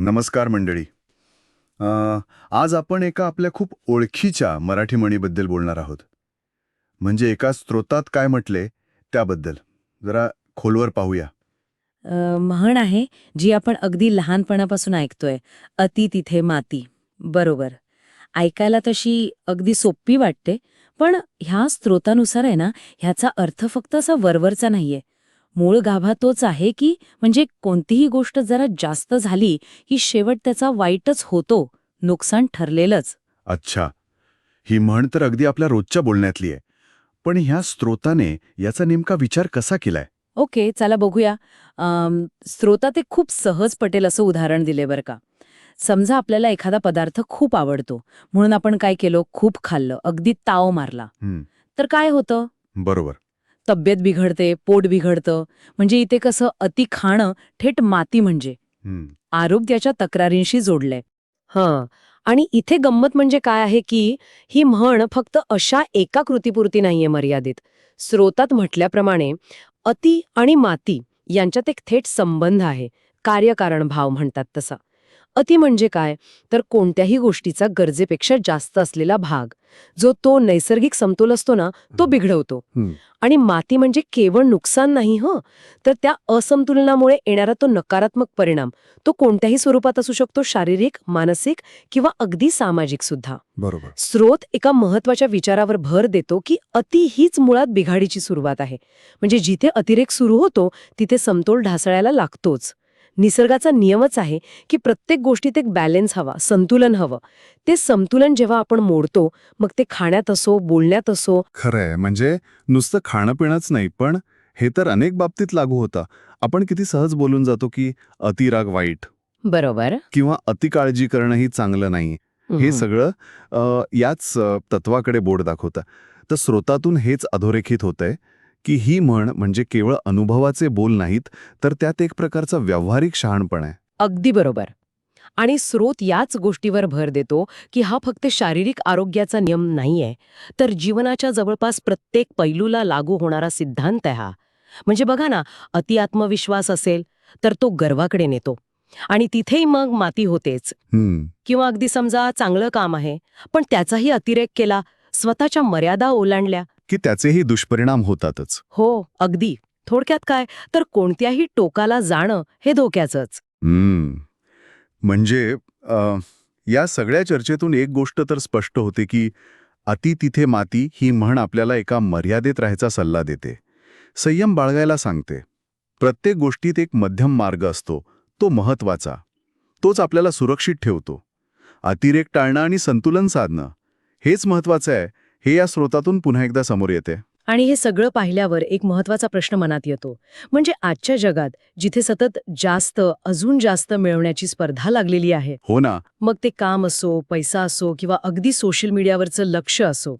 नमस्कार मंडळी. आज आपण एका आपल्या खूप ओळखीच्या मराठी म्हणीबद्दल बोलणार आहोत. म्हणजे एका स्रोतात काय म्हटले त्याबद्दल. जरा खोलवर पाहूया. म्हण आहे जी आपण अगदी लहानपणापासून ऐकतोय. अति तिथे माती. बरोबर. ऐकायला तशी अगदी सोपी वाटते पण ह्या स्रोतानुसार आहे ना ह्याचा अर्थ फक्त असा वरवरचा नाहीये. मूळ गाभा तोच आहे की म्हणजे कोणतीही गोष्ट जरा जास्त झाली की शेवट त्याचा वाईटच होतो नुकसान ठरलेलंच. अच्छा. ही म्हण तर अगदी आपल्या रोजच्या बोलण्यातली आहे. पण ह्या स्रोताने याचा नेमका विचार कसा केलाय? ओके चला बघूया. अम, स्रोतात एक खूप सहज पटेल असं उदाहरण दिले बरं का. समजा आपल्याला एखादा पदार्थ खूप आवडतो म्हणून आपण काय केलं? खूप खाल्लं. अगदी ताव मारला. तर काय होतं? बरोबर. तब्येत बिघडते पोट बिघडतं. म्हणजे इथे कसं अति खाणं थेट माती म्हणजे. आरोग्याच्या तक्रारींशी जोडलंय. हं. आणि इथे गंमत म्हणजे काय आहे की ही म्हण फक्त अशा एका कृतीपुरती नाहीये मर्यादित. स्रोतात म्हटल्याप्रमाणे अति आणि माती यांच्यात एक थेट संबंध आहे. कार्यकारण भाव म्हणतात तसा. अति म्हणजे काय? तर कोणत्याही गोष्टीचा गरजेपेक्षा जास्त असलेला भाग. जो तो नैसर्गिक समतोल असतो ना तो बिघडवतो. आणि माती म्हणजे केवळ नुकसान नाही हं. तर त्या असंतुलनामुळे येणारा तो नकारात्मक परिणाम तो कोणत्याही स्वरूपात असू शकतो शारीरिक मानसिक किंवा अगदी सामाजिक सुद्धा. बरोबर. स्रोत एका महत्त्वाच्या विचारावर भर देतो की अति हीच मुळात बिघाडीची सुरुवात आहे. म्हणजे जिथे अतिरेक सुरू होतो तिथे समतोल ढासळायला लागतोच. निसर्गाचा नियमच आहे की प्रत्येक गोष्टीत एक बॅलेन्स हवा संतुलन हवं. ते संतुलन जेव्हा आपण मोडतो मग ते खाण्यात असो बोलण्यात असो. खरंय. म्हणजे नुसतं खाणं पिणंच नाही पण हे तर अनेक बाबतीत लागू होतं. आपण किती सहज बोलून जातो की अतिराग वाईट. बरोबर. किंवा अतिकाळजी करणंही चांगलं नाही. हे सगळं याच तत्वाकडे बोट दाखवतं. तर स्रोतातून हेच अधोरेखित होतंय. की ही म्हण म्हणजे केवळ अनुभवाचे बोल नाहीत तर त्यात एक प्रकारचा व्यावहारिक शहाणपण आहे. अगदी बरोबर. आणि स्रोत याच गोष्टीवर भर देतो की हा फक्त शारीरिक आरोग्याचा नियम नाहीये तर जीवनाच्या जवळपास प्रत्येक पैलूला लागू होणारा सिद्धांत आहे हा. म्हणजे बघा ना अति आत्मविश्वास असेल तर तो गर्वाकडे नेतो. आणि तिथेही मग माती होतेच. किंवा अगदी समजा चांगलं काम आहे पण त्याचाही अतिरेक केला स्वतःच्या मर्यादा ओलांडल्या की त्याचेही दुष्परिणाम होतातच. हो अगदी. थोडक्यात काय? तर कोणत्याही टोकाला जाणं हे धोक्याचंच. हम्म. म्हणजे या सगळ्या चर्चेतून एक गोष्ट तर स्पष्ट होते की अति तिथे माती ही म्हण आपल्याला एका मर्यादेत राहायचा सल्ला देते. संयम बाळगायला सांगते. प्रत्येक गोष्टीत एक मध्यम मार्ग असतो. तो महत्त्वाचा तोच आपल्याला सुरक्षित ठेवतो. अतिरेक टाळणं आणि संतुलन साधणं. हेच महत्वाचं आहे. हे या स्रोतातून पुन्हा एकदा समोर येते. आणि हे सगळं पाहिल्यावर एक महत्त्वाचा प्रश्न मनात येतो. म्हणजे आजच्या जगात जिथे सतत जास्त अजून जास्त मिळवण्याची स्पर्धा लागलेली आहे हो ना. मग ते काम असो पैसा असो किंवा अगदी सोशल मीडियावरचं लक्ष असो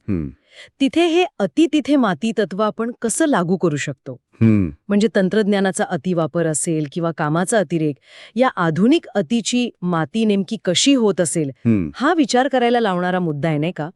तिथे हे अति तिथे माती तत्व आपण कसं लागू करू शकतो? म्हणजे तंत्रज्ञानाचा अतिवापर असेल किंवा कामाचा अतिरेक या आधुनिक अतिची माती नेमकी कशी होत असेल हा विचार करायला लावणारा मुद्दा आहे नाही का?